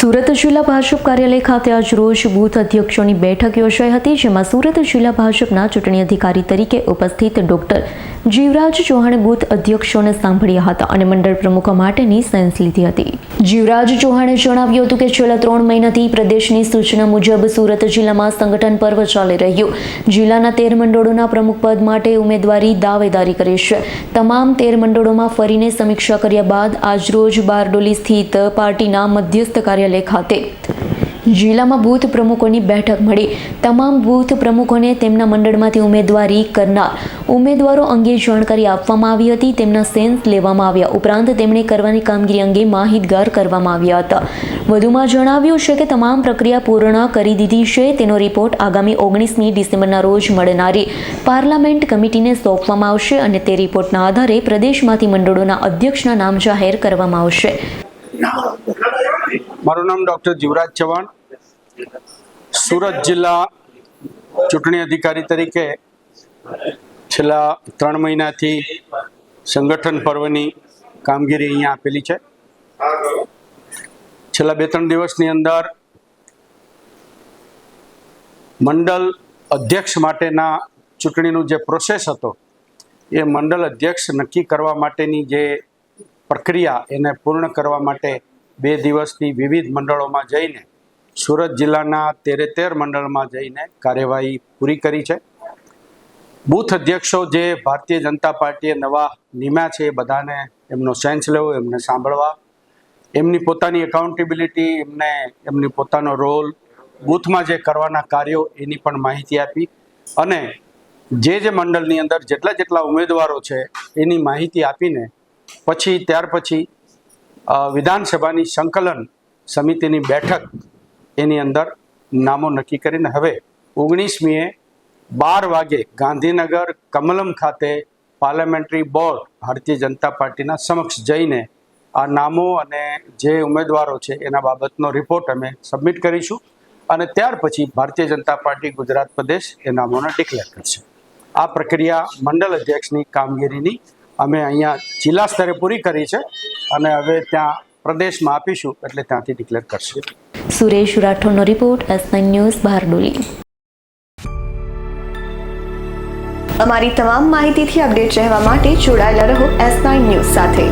સુરત જિલ્લા ભાજપ કાર્યાલય ખાતે આજ રોજ બૂથ અધ્યક્ષોની બેઠક યોજાઈ હતી, જેમાં સુરત જિલ્લા ભાજપના ચૂંટણી અધિકારી તરીકે ઉપસ્થિત ડોક્ટર જીવરાજ ચૌહાણે બૂથ અધ્યક્ષોને સાંભળ્યા હતા અને મંડળ પ્રમુખો માટેની સેન્સ લીધી હતી. જીવરાજ ચૌહાણે જણાવ્યું હતું કે છેલ્લા ત્રણ મહિનાથી પ્રદેશની સૂચના મુજબ સુરત જિલ્લામાં સંગઠન પર્વ ચાલી રહ્યું. જિલ્લાના તેર મંડળોના પ્રમુખ પદ માટે ઉમેદવારી દાવેદારી કરી છે. તમામ તેર મંડળોમાં ફરીને સમીક્ષા કર્યા બાદ આજરોજ બારડોલી સ્થિત પાર્ટીના મધ્યસ્થ કાર્યાલય ખાતે જિલ્લામાં બૂથ પ્રમુખોની બેઠક મળી. તમામ બૂથ પ્રમુખોને તેમના મંડળમાંથી ઉમેદવારી કરનાર ઉમેદવારો અંગે જાણકારી આપવામાં આવી હતી. તેમના સેન્સ લેવામાં આવ્યા. ઉપરાંત તેમણે કરવાની કામગીરી અંગે માહિતગાર કરવામાં આવ્યા હતા. વધુમાં જણાવ્યું છે કે તમામ પ્રક્રિયા પૂર્ણ કરી દીધી છે. તેનો રિપોર્ટ આગામી ઓગણીસમી ડિસેમ્બરના રોજ મળનારી પાર્લામેન્ટ કમિટીને સોંપવામાં આવશે અને તે રિપોર્ટના આધારે પ્રદેશમાંથી મંડળોના અધ્યક્ષના નામ જાહેર કરવામાં આવશે. મારું નામ ડૉક્ટર જીવરાજ ચૌહાણ. સુરત જિલ્લા ચૂંટણી અધિકારી તરીકે છેલ્લા ત્રણ મહિનાથી સંગઠન પર્વની કામગીરી અહીંયા આપેલી છે. છેલ્લા બે ત્રણ દિવસની અંદર મંડળ અધ્યક્ષ માટેના ચૂંટણીનું જે પ્રોસેસ હતો, એ મંડળ અધ્યક્ષ નક્કી કરવા માટેની જે પ્રક્રિયા એને પૂર્ણ કરવા માટે બે દિવસથી વિવિધ મંડળોમાં જઈને સુરત જિલ્લાના તેરેતેર મંડળમાં જઈને કાર્યવાહી પૂરી કરી છે. બૂથ અધ્યક્ષો જે ભારતીય જનતા પાર્ટીએ નવા નિમ્યા છે એ બધાને એમનો સેન્સ લેવો, એમને સાંભળવા, એમની પોતાની એકાઉન્ટેબિલિટી એમને એમની પોતાનો રોલ બૂથમાં જે કરવાના કાર્યો એની પણ માહિતી આપી અને જે જે મંડળની અંદર જેટલા જેટલા ઉમેદવારો છે એની માહિતી આપીને પછી ત્યાર પછી વિધાનસભાની સંકલન સમિતિની બેઠક એની અંદર નામો નક્કી કરીને હવે ઓગણીસમીએ બાર વાગે ગાંધીનગર કમલમ ખાતે પાર્લામેન્ટરી બોર્ડ ભારતીય જનતા પાર્ટીના સમક્ષ જઈને આ નામો અને જે ઉમેદવારો છે એના બાબતનો રિપોર્ટ અમે સબમિટ કરીશું અને ત્યાર પછી ભારતીય જનતા પાર્ટી ગુજરાત પ્રદેશ એ નામોને ડિક્લેર કરશે. આ પ્રક્રિયા મંડળ અધ્યક્ષની કામગીરીની અમે અહીંયા જિલ્લા સ્તરે પૂરી કરી છે. અને હવે ત્યાં પ્રદેશમાં આપીશું એટલે ત્યાંથી ડિક્લેર કરશે. સુરેશ રાઠોડનો રિપોર્ટ એસ ન્યૂઝ બારડોલી. અમારી તમામ માહિતીથી અપડેટ રહેવા માટે જોડાયેલા રહો એસ ન્યૂઝ સાથે.